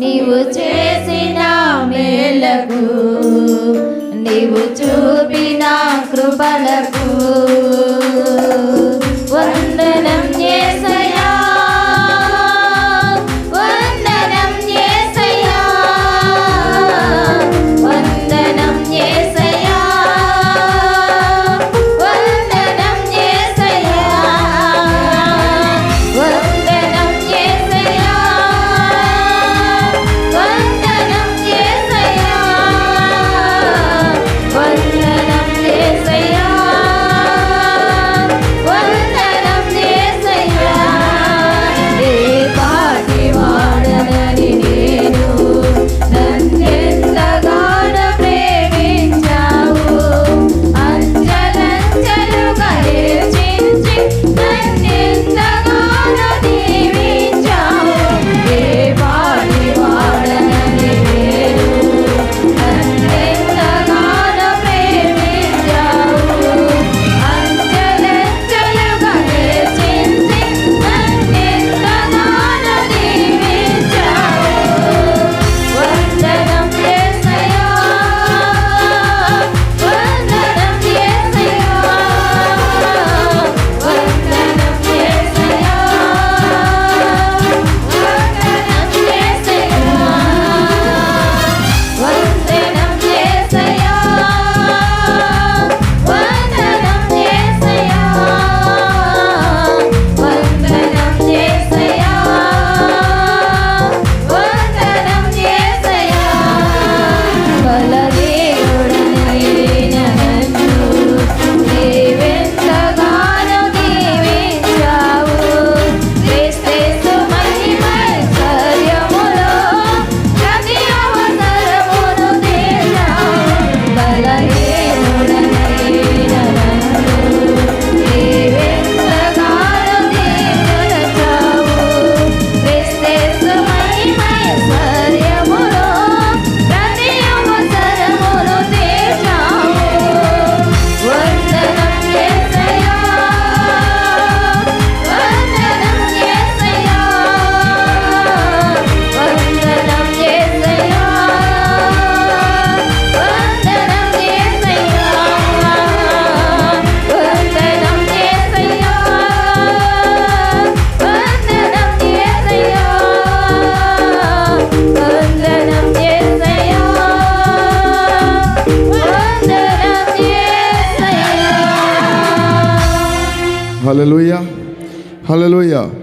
నీవు చేసిన మేలకు నీవు చూపిన కృపలకు in Hallelujah. Hallelujah.